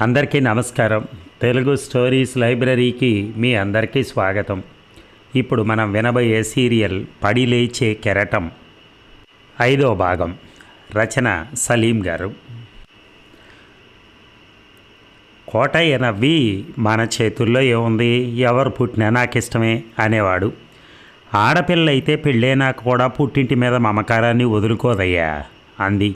అందరికీ నమస్కారం. తెలుగు స్టోరీస్ లైబ్రరీకి మీ అందరికీ స్వాగతం. ఇప్పుడు మనం వినబోయే సీరియల్ పడి లేచే కెరటం. ఐదో భాగం. రచన సలీం గారు. కోటయ్య నవ్వి మన చేతుల్లో ఏముంది? ఎవరు పుట్టినా నాకు ఇష్టమే అనేవాడు. ఆడపిల్ల అయితే పెళ్ళైనాక కూడా పుట్టింటి మీద మమకారాన్ని వదులుకోదయ్యా అంది.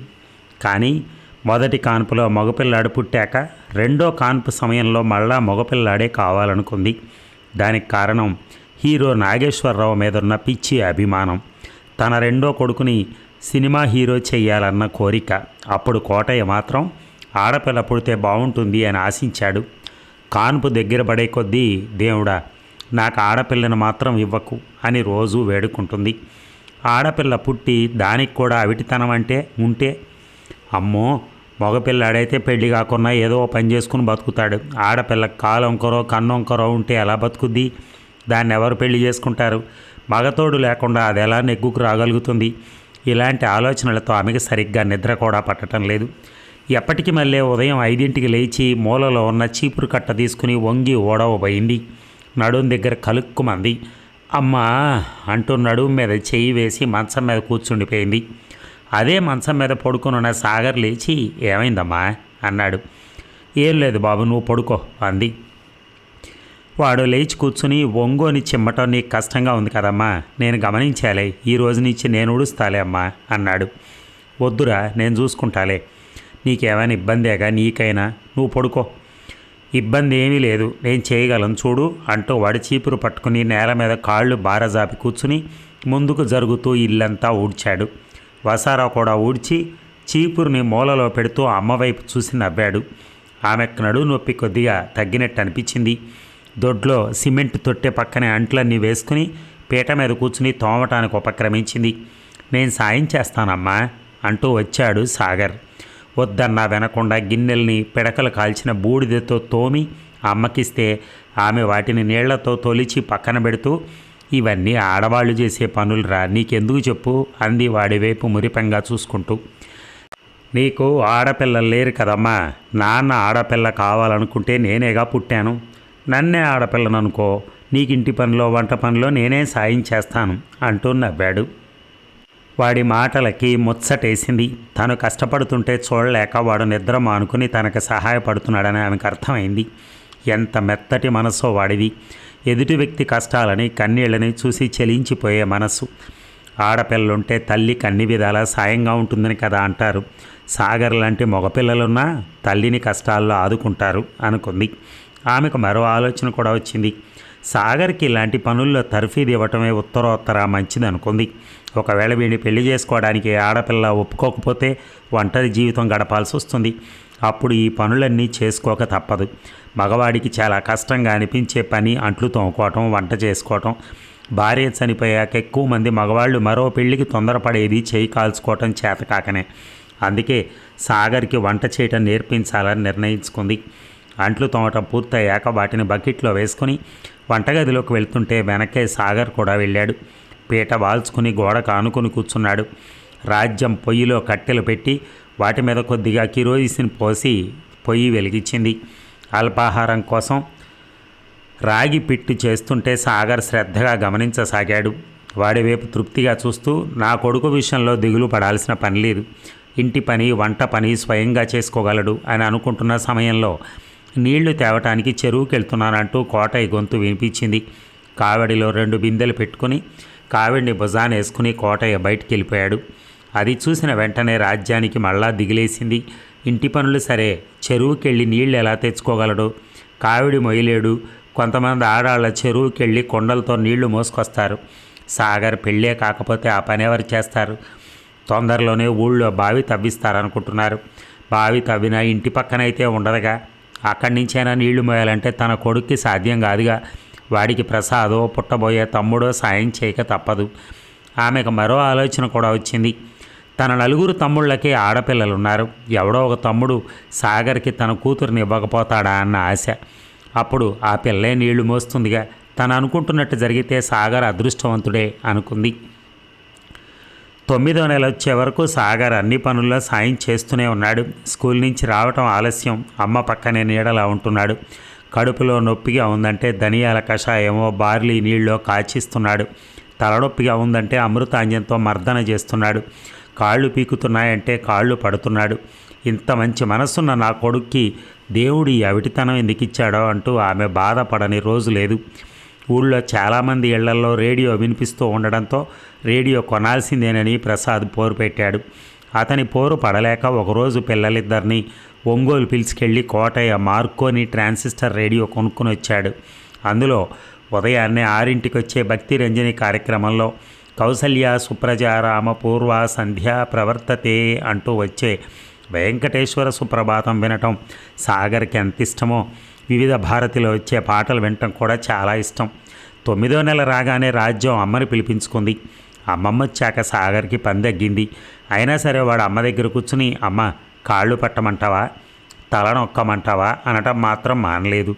కానీ మొదటి కాన్పులో మగపిల్లాడు పుట్టాక రెండో కాన్పు సమయంలో మళ్ళా మగపిల్లాడే కావాలనుకుంది. దానికి కారణం హీరో నాగేశ్వరరావు మీద ఉన్న పిచ్చి అభిమానం. తన రెండో కొడుకుని సినిమా హీరో చేయాలన్న కోరిక. అప్పుడు కోటయ్య మాత్రం ఆడపిల్ల పుడితే బాగుంటుంది అని ఆశించాడు. కాన్పు దగ్గర పడే కొద్దీ దేవుడా నాకు ఆడపిల్లను మాత్రం ఇవ్వకు అని రోజు వేడుకుంటుంది. ఆడపిల్ల పుట్టి దానికి కూడా అవిటితనం అంటే ఉంటే అమ్మో మగపిల్లాడైతే పెళ్ళి కాకుండా ఏదో పని చేసుకుని బతుకుతాడు. ఆడపిల్ల కాలంకరో కన్నొంకరో ఉంటే ఎలా బతుకుద్ది? దాన్ని ఎవరు పెళ్ళి చేసుకుంటారు? మగతోడు లేకుండా అది ఎలా నెగ్గుకు రాగలుగుతుంది? ఇలాంటి ఆలోచనలతో ఆమెకి సరిగ్గా నిద్ర కూడా పట్టడం లేదు. ఎప్పటికి మళ్ళీ ఉదయం ఐదింటికి లేచి మూలలో ఉన్న చీపురు కట్ట తీసుకుని వంగి ఓడవబోయింది. నడుం దగ్గర కలుక్కుమంది. అమ్మా! అంటూ నడుము మీద చెయ్యి వేసి మంచం మీద కూర్చుండిపోయింది. అదే మంచం మీద పడుకునున్న సాగర్ లేచి ఏమైందమ్మా? అన్నాడు. ఏం లేదు బాబు నువ్వు పడుకో అంది. వాడు లేచి కూర్చుని ఒంగోని చిమ్మటం నీకు కష్టంగా ఉంది కదమ్మా. నేను గమనించాలే ఈ రోజు నుంచి నేను ఉడుస్తాలే అమ్మా అన్నాడు. వద్దురా నేను చూసుకుంటాలే. నీకేమైనా ఇబ్బందేగా నీకైనా? నువ్వు పడుకో. ఇబ్బంది ఏమీ లేదు నేను చేయగలను చూడు అంటూ వాడి చీపురు పట్టుకుని నేల మీద కాళ్ళు బారజాపి కూర్చుని ముందుకు జరుగుతూ ఇల్లంతా ఊడ్చాడు. వసారా కూడా ఊడ్చి చీపురుని మూలలో పెడుతూ అమ్మవైపు చూసి నవ్వాడు. ఆమెకు నడు నొప్పి కొద్దిగా తగ్గినట్టు అనిపించింది. దొడ్లో సిమెంట్ తొట్టె పక్కనే అంట్లన్నీ వేసుకుని పీట మీద కూర్చుని తోమటానికి ఉపక్రమించింది. నేను సాయం చేస్తానమ్మా అంటూ వచ్చాడు సాగర్. వద్దన్నా వినకుండా గిన్నెల్ని పిడకలు కాల్చిన బూడిదతో తోమి అమ్మకిస్తే ఆమె వాటిని నీళ్ళతో తొలిచి పక్కన పెడుతూ ఇవన్నీ ఆడవాళ్ళు చేసే పనులురా. నీకెందుకు చెప్పు? అంది వాడివైపు మురిపంగా చూసుకుంటూ. నీకు ఆడపిల్లలు లేరు కదమ్మా. నాన్న ఆడపిల్ల కావాలనుకుంటే నేనేగా పుట్టాను. నన్నే ఆడపిల్లను అనుకో. నీకు ఇంటి పనిలో వంట పనిలో నేనే సాయం చేస్తాను అంటూ నవ్వాడు. వాడి మాటలకి ముచ్చటేసింది. తను కష్టపడుతుంటే చూడలేక వాడు నిద్ర మానుకుని తనకు సహాయపడుతున్నాడని ఆమెకు అర్థమైంది. ఎంత మెత్తటి మనసో వాడిది. ఎదుటి వ్యక్తి కష్టాలని కన్నీళ్ళని చూసి చెలించిపోయే మనస్సు. ఆడపిల్లలుంటే తల్లికి అన్ని విధాలా సాయంగా ఉంటుందని కదా అంటారు. సాగర్ లాంటి మగపిల్లలున్నా తల్లిని కష్టాల్లో ఆదుకుంటారు అనుకుంది. ఆమెకు మరో ఆలోచన కూడా వచ్చింది. సాగర్కి ఇలాంటి పనుల్లో తర్ఫీదు ఇవ్వటమే ఉత్తరోత్తర మంచిది అనుకుంది ఒకవేళ వీడిని పెళ్ళి చేసుకోవడానికి ఆడపిల్ల ఒప్పుకోకపోతే ఒంటరి జీవితం గడపాల్సి వస్తుంది అప్పుడు ఈ పనులన్నీ చేసుకోక తప్పదు. మగవాడికి చాలా కష్టంగా అనిపించే పని అంట్లు తోముకోవటం వంట చేసుకోవటం. భార్య చనిపోయాక ఎక్కువ మంది మగవాళ్ళు మరో పెళ్ళికి తొందరపడేది చేయి కాల్చుకోవటం చేతకాకనే అందుకే సాగర్కి వంట చేయటం నేర్పించాలని నిర్ణయించుకుంది. అంట్లు తోమటం పూర్తయ్యాక వాటిని బకెట్లో వేసుకుని వంటగదిలోకి వెళ్తుంటే వెనకే సాగర్ కూడా వెళ్ళాడు. పీట వాల్చుకుని గోడ కానుకొని కూర్చున్నాడు. రాజ్యం పొయ్యిలో కట్టెలు పెట్టి వాటి మీద కొద్దిగా కిరోయిసిన్ పోసి పొయ్యి వెలిగించింది. అల్పాహారం కోసం రాగి పిట్టు చేస్తుంటే సాగర్ శ్రద్ధగా గమనించసాగాడు. వాడి వైపు తృప్తిగా చూస్తూ నా కొడుకు విషయంలో దిగులు పడాల్సిన పని లేదు. ఇంటి పని వంట పని స్వయంగా చేసుకోగలడు అని అనుకుంటున్న సమయంలో నీళ్ళు తేవటానికి చెరువుకెళ్తున్నానంటూ కోటయ్య గొంతు వినిపించింది. కావడిలో రెండు బిందెలు పెట్టుకుని కావిడిని భుజాన వేసుకుని కోటయ్య బయటికి వెళ్ళిపోయాడు అది చూసిన వెంటనే రాజ్యానికి మళ్ళా దిగిలేసింది. ఇంటి పనులు సరే చెరువుకెళ్ళి నీళ్ళు ఎలా తెచ్చుకోగలడు? కావిడి మొయ్యలేడు. కొంతమంది ఆడాళ్ళ చెరువుకెళ్ళి కొండలతో నీళ్ళు మోసుకొస్తారు. సాగర్ పెళ్ళే కాకపోతే ఆ పని ఎవరు చేస్తారు? తొందరలోనే ఊళ్ళో బావి తవ్విస్తారనుకుంటున్నారు. బావి తవ్వినా ఇంటి పక్కనైతే ఉండదుగా. అక్కడి నుంచైనా నీళ్ళు మోయాలంటే తన కొడుక్కి సాధ్యం కాదుగా. వాడికి ప్రసాదో పుట్టబోయే తమ్ముడో సాయం చేయక తప్పదు. ఆమెకు మరో ఆలోచన కూడా వచ్చింది. తన నలుగురు తమ్ముళ్ళకి ఆడపిల్లలున్నారు. ఎవడో ఒక తమ్ముడు సాగర్కి తన కూతురిని ఇవ్వకపోతాడా అన్న ఆశ. అప్పుడు ఆ పిల్లే నీళ్ళు మోస్తుందిగా. తను అనుకుంటున్నట్టు జరిగితే సాగర్ అదృష్టవంతుడే అనుకుంది. తొమ్మిదో నెల వచ్చే వరకు సాగర్ అన్ని పనుల్లో సాయం చేస్తూనే ఉన్నాడు. స్కూల్ నుంచి రావటం ఆలస్యం. అమ్మ పక్కనే నీడలా ఉంటున్నాడు. కడుపులో నొప్పిగా ఉందంటే ధనియాల కషాయమో బార్లీ నీళ్ళో కాచిస్తున్నాడు. తలనొప్పిగా ఉందంటే అమృతాంజంతో మర్దన చేస్తున్నాడు. కాళ్ళు పీకుతున్నాయంటే కాళ్ళు పడుతున్నాడు. ఇంత మంచి మనసున్న నా కొడుక్కి దేవుడి అవిటితనం ఎందుకు ఇచ్చాడో అంటూ ఆమె బాధపడని రోజు లేదు. ఊళ్ళో చాలామంది ఇళ్ళల్లో రేడియో వినిపిస్తూ ఉండడంతో రేడియో కొనాల్సిందేనని ప్రసాద్ పోరు పెట్టాడు. అతని పోరు పడలేక ఒకరోజు పిల్లలిద్దరిని ఒంగోలు పిలిచికెళ్ళి కోటయ్య మార్కోని ట్రాన్సిస్టర్ రేడియో కొనుక్కొని వచ్చాడు అందులో ఉదయాన్నే ఆరింటికి వచ్చే భక్తి రంజని కార్యక్రమంలో కౌసల్య సుప్రజ రామ పూర్వ సంధ్య ప్రవర్తతే అంటూ వచ్చే వెంకటేశ్వర సుప్రభాతం వినటం సాగర్కి ఎంత ఇష్టమో. వివిధ భారతిలో వచ్చే పాటలు వినటం కూడా చాలా ఇష్టం. తొమ్మిదో నెల రాగానే రాజ్యం అమ్మని పిలిపించుకుంది. అమ్మమ్మ వచ్చాక సాగర్కి పని అయినా సరే వాడు అమ్మ దగ్గర కూర్చుని అమ్మ కాళ్ళు పట్టమంటావా? తల నొక్కమంటావా? అనటం మాత్రం మానలేదు.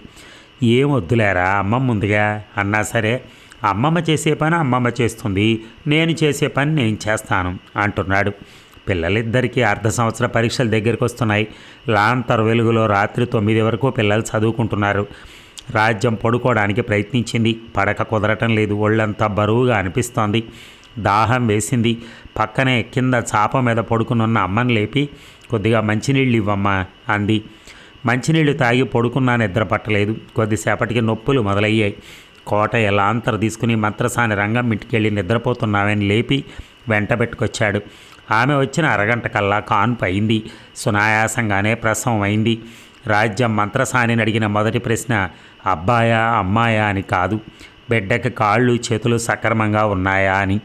ఏం వద్దులేరా అమ్మమ్మ ముందుగా అన్నా సరే అమ్మమ్మ చేసే పని అమ్మమ్మ చేస్తుంది. నేను చేసే పని నేను చేస్తాను అంటున్నాడు. పిల్లలిద్దరికీ అర్ధ సంవత్సర పరీక్షలు దగ్గరికి వస్తున్నాయి. లాంతర్ వెలుగులో రాత్రి తొమ్మిది వరకు పిల్లలు చదువుకుంటున్నారు. రాజ్యం పడుకోవడానికి ప్రయత్నించింది. పడక కుదరటం లేదు. ఒళ్ళంతా బరువుగా అనిపిస్తోంది. దాహం వేసింది. పక్కనే కింద చాప మీద పడుకునున్న అమ్మని లేపి కొద్దిగా మంచినీళ్ళు ఇవ్వమ్మా అంది. మంచినీళ్ళు తాగి పడుకున్నా నిద్ర పట్టలేదు. కొద్దిసేపటికి నొప్పులు మొదలయ్యాయి. కోట ఎలాంతర తీసుకుని మంత్రసాని రంగం ఇంటికెళ్ళి నిద్రపోతున్నావని లేపి వెంట పెట్టుకొచ్చాడు. ఆమె వచ్చిన అరగంట కల్లా కాన్పు అయింది. సునాయాసంగానే ప్రసవం అయింది. రాజ్యం మంత్రసానిని అడిగిన మొదటి ప్రశ్న అబ్బాయా అమ్మాయా? అని కాదు. బిడ్డకి కాళ్ళు చేతులు సక్రమంగా ఉన్నాయా అని.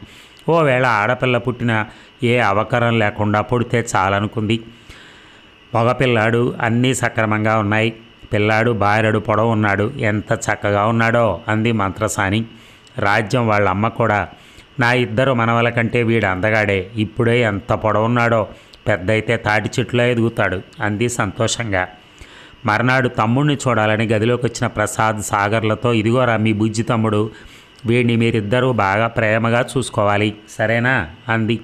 ఓవేళ ఆడపిల్ల పుట్టిన ఏ అవకరం లేకుండా పుడితే చాలనుకుంది. మగపిల్లాడు అన్నీ సక్రమంగా ఉన్నాయి. పిల్లాడు బారెడు పొడవు ఉన్నాడు. ఎంత చక్కగా ఉన్నాడో అంది మంత్రసాని. రాజ్యం వాళ్ళ అమ్మ కూడా నా ఇద్దరు మనవల కంటే వీడు అందగాడే. ఇప్పుడే ఎంత పొడవున్నాడో పెద్దయితే తాటి చెట్టులో ఎదుగుతాడు అంది సంతోషంగా. మర్నాడు తమ్ముడిని చూడాలని గదిలోకి వచ్చిన ప్రసాద్ సాగర్లతో ఇదిగోరా మీ బుజ్జి తమ్ముడు వీడిని మీరిద్దరూ బాగా ప్రేమగా చూసుకోవాలి. సరేనా? అంది.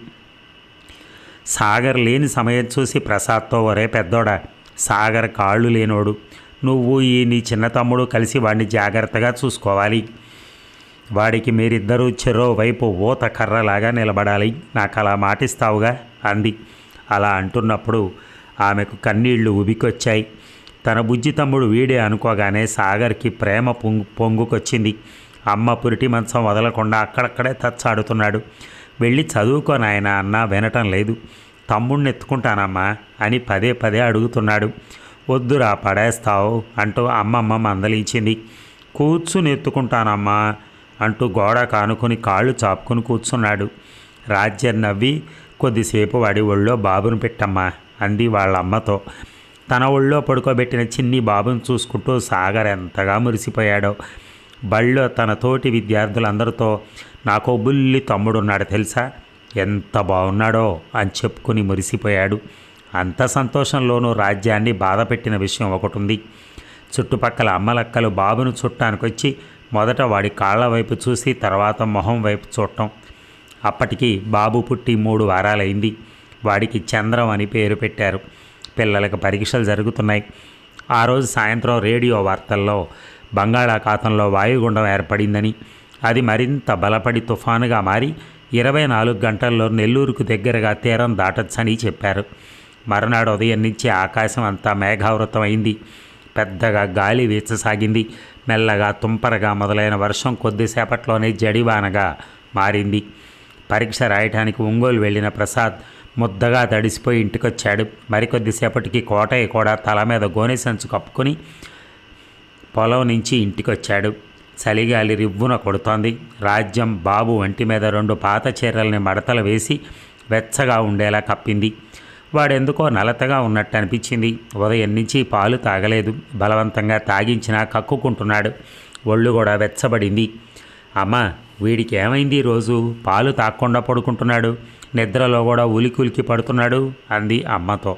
సాగర్ లేని సమయం చూసి ప్రసాద్తో ఒరే పెద్దోడా సాగర్ కాళ్ళు లేనోడు. నువ్వు ఈ నీ చిన్న తమ్ముడు కలిసి వాడిని జాగ్రత్తగా చూసుకోవాలి. వాడికి మీరిద్దరూ చెరోవైపు ఊత కర్రలాగా నిలబడాలి. నాకు అలా మాటిస్తావుగా? అంది. అలా అంటున్నప్పుడు ఆమెకు కన్నీళ్ళు ఉబికొచ్చాయి. తన బుజ్జి తమ్ముడు వీడే అనుకోగానే సాగర్కి ప్రేమ పొంగు పొంగుకొచ్చింది. అమ్మ పురిటి మంచం వదలకుండా అక్కడక్కడే తచ్చాడుతున్నాడు. వెళ్ళి చదువుకో నాయన అన్నా వినటం లేదు. తమ్ముడిని ఎత్తుకుంటానమ్మా అని పదే పదే అడుగుతున్నాడు. వద్దురా పడేస్తావు అంటూ అమ్మమ్మ మందలించింది. కూర్చుని ఎత్తుకుంటానమ్మా అంటూ గోడ కానుకొని కాళ్ళు చాపుకొని కూర్చున్నాడు. రాజ్యం నవ్వి కొద్దిసేపు వాడి ఒళ్ళో బాబును పెట్టమ్మా అంది వాళ్ళ అమ్మతో తన ఒళ్ళో పడుకోబెట్టిన చిన్ని బాబును చూసుకుంటూ సాగర్ ఎంతగా మురిసిపోయాడో. బళ్ళో తన తోటి విద్యార్థులందరితో నాకు బుల్లి తమ్ముడున్నాడు తెలుసా? ఎంత బాగున్నాడో అని చెప్పుకుని మురిసిపోయాడు. అంత సంతోషంలోనూ రాజ్యాన్ని బాధపెట్టిన విషయం ఒకటి ఉంది చుట్టుపక్కల అమ్మలక్కలు బాబును చుట్టానికి వచ్చి మొదట వాడి కాళ్ళ వైపు చూసి తర్వాత మొహం వైపు చూడటం. అప్పటికి బాబు పుట్టి మూడు వారాలైంది. వాడికి చంద్రం అని పేరు పెట్టారు. పిల్లలకు పరీక్షలు జరుగుతున్నాయి. ఆ రోజు సాయంత్రం రేడియో వార్తల్లో బంగాళాఖాతంలో వాయుగుండం ఏర్పడిందని. అది మరింత బలపడి తుఫానుగా మారి ఇరవై నాలుగు గంటల్లో నెల్లూరుకు దగ్గరగా తీరం దాటొచ్చని చెప్పారు. మరునాడు ఉదయం నుంచి ఆకాశం అంతా మేఘావృతం అయింది పెద్దగా గాలి వీచసాగింది. మెల్లగా తుంపరగా మొదలైన వర్షం కొద్దిసేపట్లోనే జడివానగా మారింది. పరీక్ష రాయటానికి ఒంగోలు వెళ్ళిన ప్రసాద్ ముద్దగా తడిసిపోయి ఇంటికొచ్చాడు. మరికొద్దిసేపటికి కోటయ్య కూడా తల మీద గోనె సంచు కప్పుకొని పొలం నుంచి ఇంటికొచ్చాడు. చలిగాలి రివ్వున కొడుతోంది. రాజ్యం బాబు వంటి మీద రెండు పాత చీరల్ని మడతలు వేసి వెచ్చగా ఉండేలా కప్పింది. వాడెందుకో నలతగా ఉన్నట్టు అనిపించింది. ఉదయం నుంచి పాలు తాగలేదు. బలవంతంగా తాగించినా కక్కుకుంటున్నాడు. ఒళ్ళు కూడా వెచ్చబడింది. అమ్మ వీడికి ఏమైంది రోజు? పాలు తాగకుండా పడుకుంటున్నాడు. నిద్రలో కూడా ఉలికి ఉలికి పడుతున్నాడు అంది అమ్మతో.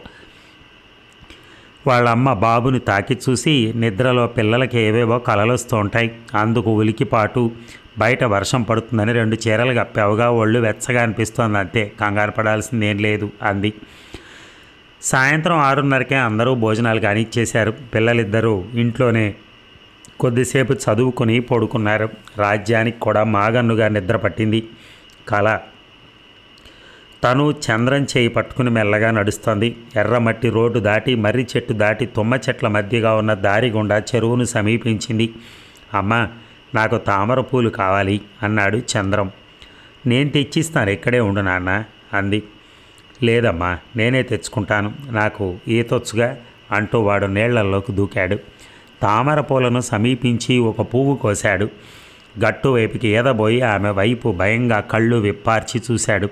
వాళ్ళమ్మ బాబుని తాకి చూసి నిద్రలో పిల్లలకి ఏవేవో కలలొస్తూ ఉంటాయి. అందుకు ఉలికిపాటు బయట వర్షం పడుతుందని రెండు చీరలు కప్పావుగా ఒళ్ళు వెచ్చగా అనిపిస్తోంది అంతే. కంగారు పడాల్సిందేం లేదు అంది. సాయంత్రం ఆరున్నరకే అందరూ భోజనాలు కానిచ్చేశారు. పిల్లలిద్దరూ ఇంట్లోనే కొద్దిసేపు చదువుకుని పడుకున్నారు. రాజ్యానికి కూడా మాగన్నుగా నిద్ర పట్టింది. కళ. తను చంద్రం చేయి పట్టుకుని మెల్లగా నడుస్తోంది. ఎర్రమట్టి రోడ్డు దాటి మర్రి చెట్టు దాటి తుమ్మ చెట్ల మధ్యగా ఉన్న దారి గుండా చెరువును సమీపించింది. అమ్మ నాకు తామర పూలు కావాలి అన్నాడు చంద్రం. నేను తెచ్చిస్తాను ఇక్కడే ఉండు నాన్న అంది. లేదమ్మా నేనే తెచ్చుకుంటాను. నాకు ఈతొచ్చుగా అంటూ వాడు నీళ్ళలోకి దూకాడు. తామర పూలను సమీపించి ఒక పువ్వు కోశాడు. గట్టు వైపుకి ఈదబోయి ఆమె వైపు భయంగా కళ్ళు విప్పార్చి చూశాడు.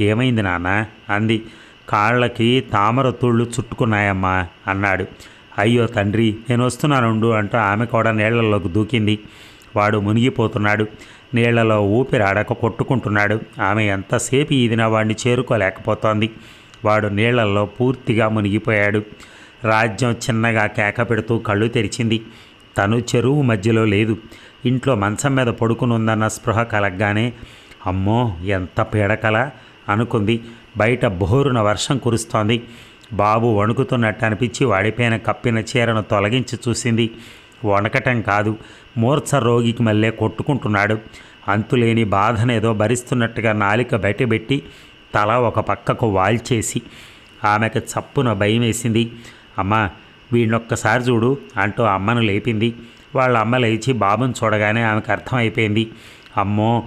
ఏమైంది నాన్న? అంది. కాళ్ళకి తామర తుళ్ళు చుట్టుకున్నాయమ్మా అన్నాడు. అయ్యో తండ్రి నేను వస్తున్నానుండు అంటూ ఆమె కూడా నీళ్ళలోకి దూకింది. వాడు మునిగిపోతున్నాడు. నీళ్ళలో ఊపిరాడక కొట్టుకుంటున్నాడు. ఆమె ఎంతసేపు ఈదిన వాడిని చేరుకోలేకపోతోంది. వాడు నీళ్ళలో పూర్తిగా మునిగిపోయాడు. రాజ్యం చిన్నగా కేక పెడుతూ కళ్ళు తెరిచింది. తను చెరువు మధ్యలో లేదు. ఇంట్లో మంచం మీద పడుకునుందన్న స్పృహ కలగ్గానే అమ్మో ఎంత పీడకల! అనుకుంది. బయట బోరున వర్షం కురుస్తోంది. బాబు వణుకుతున్నట్టు అనిపించి వాడిపైన కప్పిన చీరను తొలగించి చూసింది. వణకటం కాదు. మూర్ఛ రోగికి మళ్ళీ కొట్టుకుంటున్నాడు. అంతులేని బాధనేదో భరిస్తున్నట్టుగా నాలిక బయటపెట్టి తల ఒక పక్కకు వాల్చేసి ఆమెకు చప్పున భయం వేసింది అమ్మా వీడినొక్కసారి చూడు అంటూ అమ్మను లేపింది. వాళ్ళ అమ్మ లేచి బాబుని చూడగానే ఆమెకు అర్థమైపోయింది. అమ్మో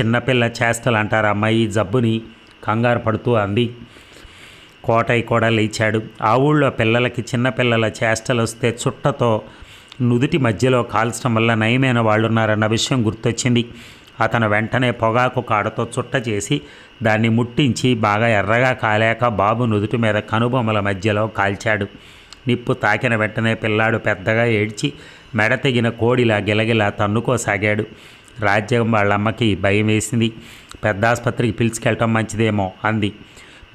చిన్నపిల్ల చేష్టలు అంటారు అమ్మాయి ఈ జబ్బుని కంగారు పడుతూ అంది. కోటయ్య కూడా లేచాడు. ఆ ఊళ్ళో పిల్లలకి చిన్నపిల్లల చేష్టలు వస్తే చుట్టతో నుదుటి మధ్యలో కాల్చడం వల్ల నయమైన వాళ్ళున్నారన్న విషయం గుర్తొచ్చింది. అతను వెంటనే పొగాకు కాడతో చుట్ట చేసి దాన్ని ముట్టించి బాగా ఎర్రగా కాలేక బాబు నుదుటి మీద కనుబొమ్మల మధ్యలో కాల్చాడు. నిప్పు తాకిన వెంటనే పిల్లాడు పెద్దగా ఏడ్చి మెడ తెగిన కోడిలా గిలగిలా తన్నుకోసాగాడు. రాజ్యం వాళ్ళమ్మకి భయం వేసింది. పెద్ద ఆసుపత్రికి పిలుచుకెళ్ళటం మంచిదేమో అంది.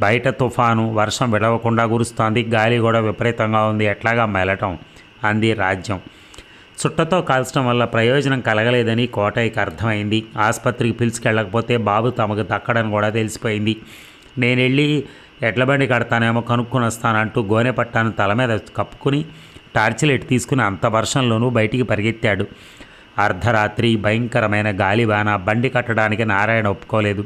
బయట తుఫాను వర్షం విడవకుండా కురుస్తోంది. గాలి కూడా విపరీతంగా ఉంది. ఎట్లాగా మెలటం? అంది రాజ్యం. చుట్టతో కాల్చడం వల్ల ప్రయోజనం కలగలేదని కోటయ్యకి అర్థమైంది. ఆసుపత్రికి పిలుచుకెళ్ళకపోతే బాబు తమకు దక్కడని కూడా తెలిసిపోయింది. నేను వెళ్ళి ఎడ్ల బండి కడతానేమో కనుక్కొని వస్తానంటూ గోనె పట్టాను తల మీద కప్పుకుని టార్చిలెట్ తీసుకుని అంత వర్షంలోనూ బయటికి పరిగెత్తాడు. అర్ధరాత్రి భయంకరమైన గాలివాన బండి కట్టడానికి నారాయణ ఒప్పుకోలేదు.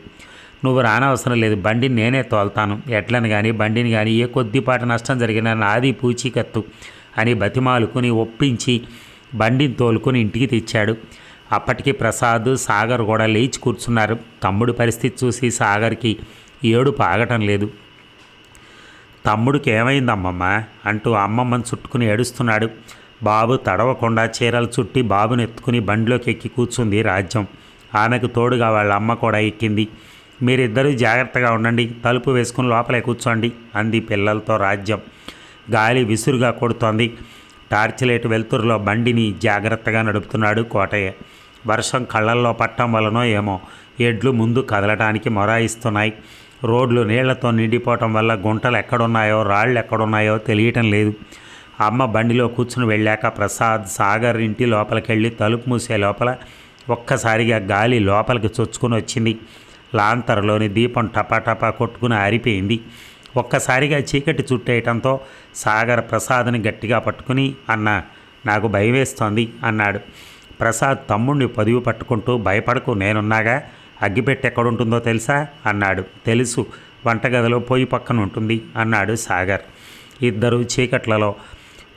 నువ్వు రానవసరం లేదు బండిని నేనే తోల్తాను. ఎట్లను కానీ బండిని కానీ ఏ కొద్దిపాటి నష్టం జరిగినా నాది పూచీకత్తు. అని బతిమాలుకుని ఒప్పించి బండిని తోలుకొని ఇంటికి తెచ్చాడు. అప్పటికి ప్రసాద్ సాగర్ కూడా లేచి కూర్చున్నారు. తమ్ముడి పరిస్థితి చూసి సాగర్కి ఏడుపు ఆగటం లేదు. తమ్ముడికి ఏమైందమ్మమ్మ అంటూ అమ్మమ్మని చుట్టుకుని ఏడుస్తున్నాడు. బాబు తడవకుండా చీరలు చుట్టి బాబుని ఎత్తుకుని బండిలోకి ఎక్కి కూర్చుంది రాజ్యం. ఆమెకు తోడుగా వాళ్ళ అమ్మ కూడా ఎక్కింది. మీరిద్దరూ జాగ్రత్తగా ఉండండి. తలుపు వేసుకుని లోపలే కూర్చోండి అంది పిల్లలతో రాజ్యం. గాలి విసురుగా కొడుతోంది. టార్చ్ లైట్ వెలుతురులో బండిని జాగ్రత్తగా నడుపుతున్నాడు కోటయ్య. వర్షం కళ్ళల్లో పట్టం వలనో ఏమో. ఎడ్లు ముందు కదలటానికి మొరాయిస్తున్నాయి. రోడ్లు నీళ్ళతో నిండిపోవటం వల్ల గుంటలు ఎక్కడున్నాయో రాళ్ళు ఎక్కడున్నాయో తెలియటం లేదు. అమ్మ బండిలో కూర్చుని వెళ్ళాక ప్రసాద్ సాగర్ ఇంటి లోపలికెళ్ళి తలుపు మూసే లోపల ఒక్కసారిగా గాలి లోపలికి చొచ్చుకుని వచ్చింది. లాంతరలోని దీపం టపాటపా కొట్టుకుని ఆరిపోయింది. ఒక్కసారిగా చీకటి చుట్టేయటంతో సాగర్ ప్రసాద్ని గట్టిగా పట్టుకుని అన్న నాకు భయమేస్తోంది అన్నాడు. ప్రసాద్ తమ్ముణ్ణి పదివి పట్టుకుంటూ భయపడకు నేనున్నాగా అగ్గిపెట్టి ఎక్కడుంటుందో తెలుసా? అన్నాడు. తెలుసు వంటగదిలో పొయ్యి పక్కన ఉంటుంది అన్నాడు సాగర్. ఇద్దరు చీకట్లలో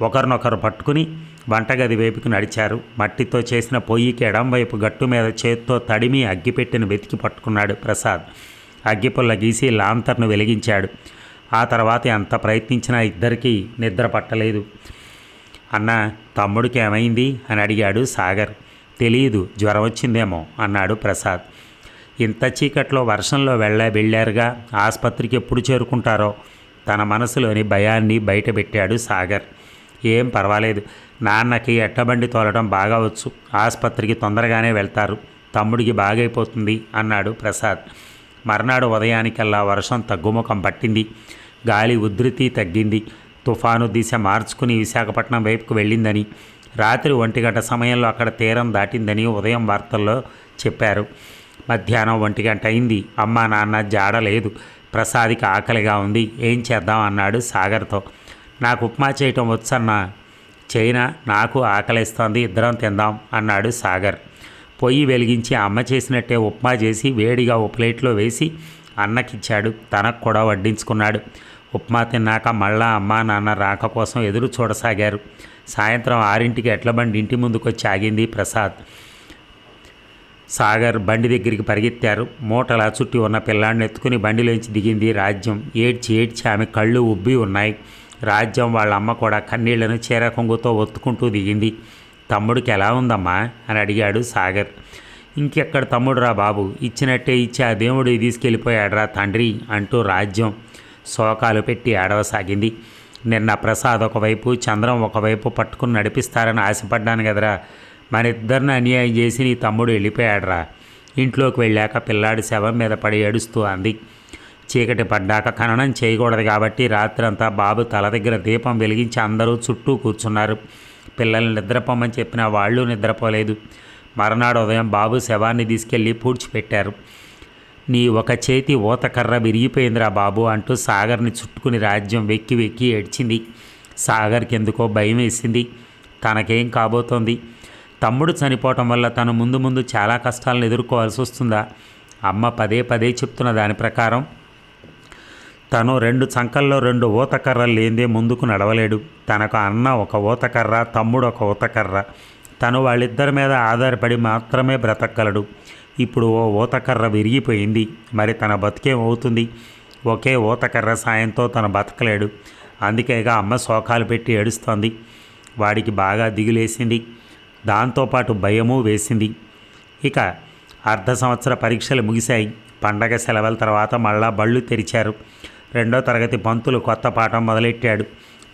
ఒకరినొకరు పట్టుకుని వంటగది వైపుకు నడిచారు. మట్టితో చేసిన పొయ్యికి ఎడం వైపు గట్టు మీద చేత్తో తడిమి అగ్గిపెట్టిన వెతికి పట్టుకున్నాడు ప్రసాద్. అగ్గిపుల్ల గీసి లాంతర్ను వెలిగించాడు. ఆ తర్వాత ఎంత ప్రయత్నించినా ఇద్దరికీ నిద్ర పట్టలేదు. అన్న తమ్ముడికి ఏమైంది? అని అడిగాడు సాగర్. తెలియదు జ్వరం వచ్చిందేమో అన్నాడు ప్రసాద్. ఇంత చీకట్లో వర్షంలో వెళ్ళా వెళ్ళారుగా ఆసుపత్రికి ఎప్పుడు చేరుకుంటారో? తన మనసులోని భయాన్ని బయటపెట్టాడు సాగర్. ఏం పర్వాలేదు నాన్నకి ఎట్టబండి తోలడం బాగా వచ్చు ఆసుపత్రికి తొందరగానే వెళ్తారు తమ్ముడికి బాగైపోతుంది అన్నాడు ప్రసాద్. మర్నాడు ఉదయానికల్లా వర్షం తగ్గుముఖం పట్టింది. గాలి ఉధృతి తగ్గింది. తుఫాను దిశ మార్చుకుని విశాఖపట్నం వైపుకు వెళ్ళిందని రాత్రి ఒంటి గంట సమయంలో అక్కడ తీరం దాటిందని ఉదయం వార్తల్లో చెప్పారు. మధ్యాహ్నం ఒంటి గంట అయింది. అమ్మా నాన్న జాడ లేదు. ప్రసాద్కి ఆకలిగా ఉంది. ఏం చేద్దాం అన్నాడు సాగర్తో. నాకు ఉప్మా చేయటం వచ్చన్నా చైనా నాకు ఆకలిస్తోంది. ఇద్దరం తిందాం అన్నాడు సాగర్. పొయ్యి వెలిగించి అమ్మ చేసినట్టే ఉప్మా చేసి వేడిగా ఓ ప్లేట్లో వేసి అన్నకిచ్చాడు. తనకు కూడా వడ్డించుకున్నాడు. ఉప్మా తిన్నాక మళ్ళా అమ్మా నాన్న రాక కోసం ఎదురు చూడసాగారు. సాయంత్రం ఆరింటికి ఎట్ల బండి ఇంటి ముందుకొచ్చి ఆగింది ప్రసాద్. సాగర్ బండి దగ్గరికి పరిగెత్తారు. మూటలా చుట్టి ఉన్న పిల్లాడిని ఎత్తుకుని బండిలోంచి దిగింది రాజ్యం. ఏడ్చి ఏడ్చి ఆమె కళ్ళు ఉబ్బి ఉన్నాయి. రాజ్యం వాళ్ళ అమ్మ కూడా కన్నీళ్ళను చీరకొంగుతో ఒత్తుకుంటూ దిగింది. తమ్ముడికి ఎలా ఉందమ్మా? అని అడిగాడు సాగర్. ఇంకెక్కడ తమ్ముడురా బాబు? ఇచ్చినట్టే ఇచ్చి ఆ దేవుడు తీసుకెళ్ళిపోయాడురా తండ్రి అంటూ రాజ్యం శోకాలు పెట్టి ఏడవసాగింది. నిన్న ప్రసాద్ ఒకవైపు చంద్రం ఒకవైపు పట్టుకుని నడిపిస్తారని ఆశపడ్డాను కదరా. మన ఇద్దరిని అన్యాయం చేసి నీ తమ్ముడు వెళ్ళిపోయాడురా. ఇంట్లోకి వెళ్ళాక పిల్లాడి శవం మీద పడి ఏడుస్తూ అంది. చీకటి పడ్డాక ఖననం చేయకూడదు కాబట్టి రాత్రంతా బాబు తల దగ్గర దీపం వెలిగించి అందరూ చుట్టూ కూర్చున్నారు. పిల్లల్ని నిద్రపోమని చెప్పిన వాళ్ళు నిద్రపోలేదు. మరునాడు ఉదయం బాబు శవాన్ని తీసుకెళ్ళి పూడ్చిపెట్టారు. నీ ఒక చేతి ఊతకర్ర విరిగిపోయిందిరా బాబు అంటూ సాగర్ని చుట్టుకుని రాజ్యం వెక్కి వెక్కి ఏడ్చింది. సాగర్కి ఎందుకో భయం వేసింది. తనకేం కాబోతోంది? తమ్ముడు చనిపోవటం వల్ల తను ముందు ముందు చాలా కష్టాలను ఎదుర్కోవాల్సి వస్తుందా? అమ్మ పదే పదే చెప్తున్న దాని ప్రకారం తను రెండు చంకల్లో రెండు ఊతకర్రలు లేదే ముందుకు నడవలేడు. తనకు అన్న ఒక ఊతకర్ర తమ్ముడు ఒక ఊతకర్ర. తను వాళ్ళిద్దరి మీద ఆధారపడి మాత్రమే బ్రతకగలడు. ఇప్పుడు ఓ ఊతకర్ర విరిగిపోయింది. మరి తన బతికేం అవుతుంది. ఒకే ఊతకర్ర సాయంతో తను బతకలేడు. అందుకేగా అమ్మ శోకాలు పెట్టి ఏడుస్తోంది. వాడికి బాగా దిగులేసింది. దాంతోపాటు భయము వేసింది. ఇక అర్ధ సంవత్సర పరీక్షలు ముగిశాయి. పండగ సెలవుల తర్వాత మళ్ళా బళ్ళు తెరిచారు. రెండో తరగతి పంతులు కొత్త పాఠం మొదలెట్టాడు.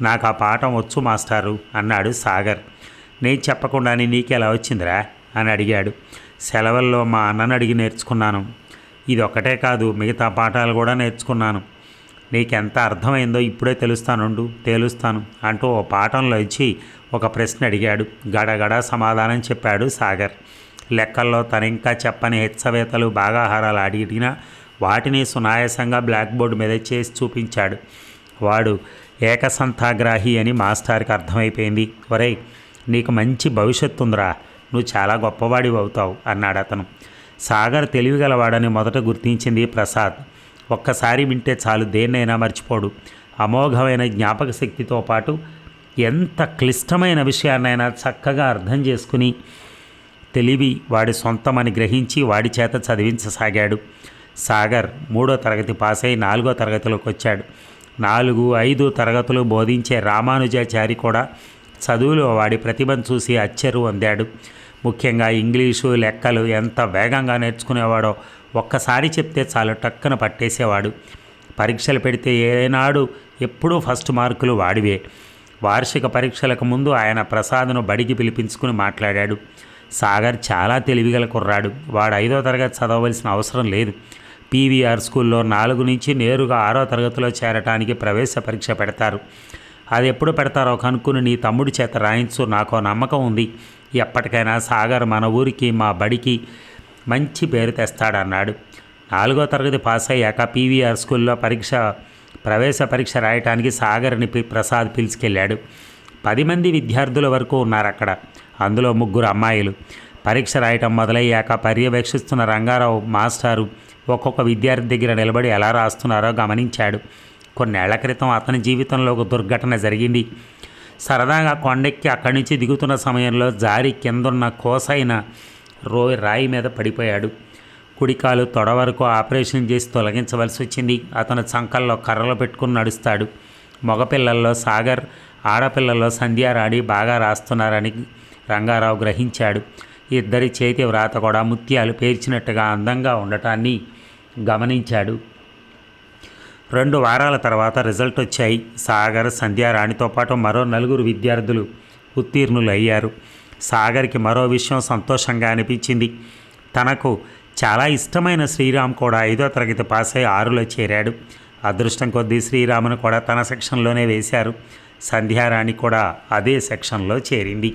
నాకు ఆ పాఠం వచ్చు మాస్టారు అన్నాడు సాగర్. నేను చెప్పకుండానే నీకెలా వచ్చిందిరా? అని అడిగాడు. సెలవుల్లో మా అన్నను అడిగి నేర్చుకున్నాను. ఇది ఒకటే కాదు మిగతా పాఠాలు కూడా నేర్చుకున్నాను. నీకెంత అర్థమైందో ఇప్పుడే తెలుస్తానుండు తేలుస్తాను అంటూ ఓ పాఠంలో ఇచ్చి ఒక ప్రశ్న అడిగాడు. గడగడ సమాధానం చెప్పాడు సాగర్. లెక్కల్లో తనింకా చెప్పని హెచ్చవేతలు బాగాహారాలు అడిగినా వాటిని సునాయాసంగా బ్లాక్ బోర్డు మీద చేసి చూపించాడు. వాడు ఏకసంతాగ్రాహి అని మాస్టర్కి అర్థమైపోయింది. ఒరేయ్ నీకు మంచి భవిష్యత్తు ఉందిరా నువ్వు చాలా గొప్పవాడివి అవుతావు అన్నాడు అతను. సాగర్ తెలివిగలవాడని మొదట గుర్తించింది ప్రసాద్. ఒక్కసారి వింటే చాలు దేన్నైనా మర్చిపోడు. అమోఘమైన జ్ఞాపక శక్తితో పాటు ఎంత క్లిష్టమైన విషయాన్నైనా చక్కగా అర్థం చేసుకుని తెలివి వాడి సొంతమని గ్రహించి వాడి చేత చదివించసాగాడు. సాగర్ మూడో తరగతి పాస్ అయి నాలుగో తరగతిలోకి వచ్చాడు. నాలుగు ఐదు తరగతులు బోధించే రామానుజాచారి కూడా చదువులో వాడి ప్రతిభను చూసి అచ్చరు అందాడు. ముఖ్యంగా ఇంగ్లీషు లెక్కలు ఎంత వేగంగా నేర్చుకునేవాడో ఒక్కసారి చెప్తే చాలు టక్కన పట్టేసేవాడు. పరీక్షలు పెడితే ఏనాడు ఎప్పుడూ ఫస్ట్ మార్కులు వాడివే. వార్షిక పరీక్షలకు ముందు ఆయన ప్రసాద్ను బడికి పిలిపించుకుని మాట్లాడాడు. సాగర్ చాలా తెలివిగల కుర్రాడు. వాడు ఐదో తరగతి చదవవలసిన అవసరం లేదు. పీవీఆర్ స్కూల్లో నాలుగు నుంచి నేరుగా ఆరో తరగతిలో చేరటానికి ప్రవేశ పరీక్ష పెడతారు. అది ఎప్పుడు పెడతారో కనుక్కుని నీ తమ్ముడి చేత రాయించు నాకు నమ్మకం ఉంది. ఎప్పటికైనా సాగర్ మన ఊరికి మా బడికి మంచి పేరు తెస్తాడన్నాడు. నాలుగో తరగతి పాస్ అయ్యాక పీవీఆర్ స్కూల్లో పరీక్ష ప్రవేశ పరీక్ష రాయటానికి సాగర్ని పి- ప్రసాద్ పిలుచుకెళ్ళాడు. పది మంది విద్యార్థుల వరకు ఉన్నారు అక్కడ అందులో ముగ్గురు అమ్మాయిలు. పరీక్ష రాయటం మొదలయ్యాక పర్యవేక్షిస్తున్న రంగారావు మాస్టారు ఒక్కొక్క విద్యార్థి దగ్గర నిలబడి ఎలా రాస్తున్నారో గమనించాడు. కొన్నేళ్ళ క్రితం అతని జీవితంలో ఒక దుర్ఘటన జరిగింది. సరదాగా కొండెక్కి అక్కడి నుంచి దిగుతున్న సమయంలో జారి కిందున్న కోసైన రో రాయి మీద పడిపోయాడు. కుడికాలు తొడ వరకు ఆపరేషన్ చేసి తొలగించవలసి వచ్చింది. అతను చంకల్లో కర్రలు పెట్టుకుని నడుస్తాడు. మగపిల్లల్లో సాగర్ ఆడపిల్లల్లో సంధ్యారాణి బాగా రాస్తున్నారని రంగారావు గ్రహించాడు. ఇద్దరి చేతి వ్రాత కూడా ముత్యాలు పేర్చినట్టుగా అందంగా ఉండటాన్ని గమనించాడు. రెండు వారాల తర్వాత రిజల్ట్ వచ్చాయి. సాగర్ సంధ్యారాణితో పాటు మరో నలుగురు విద్యార్థులు ఉత్తీర్ణులు అయ్యారు. సాగర్కి మరో విషయం సంతోషంగా అనిపించింది. తనకు చాలా ఇష్టమైన శ్రీరామ్ కూడా ఐదో తరగతి పాస్ అయి ఆరులో చేరాడు. అదృష్టం కొద్దీ శ్రీరామును కూడా తన సెక్షన్లోనే వేశారు. సంధ్యారాణి కూడా అదే సెక్షన్లో చేరింది.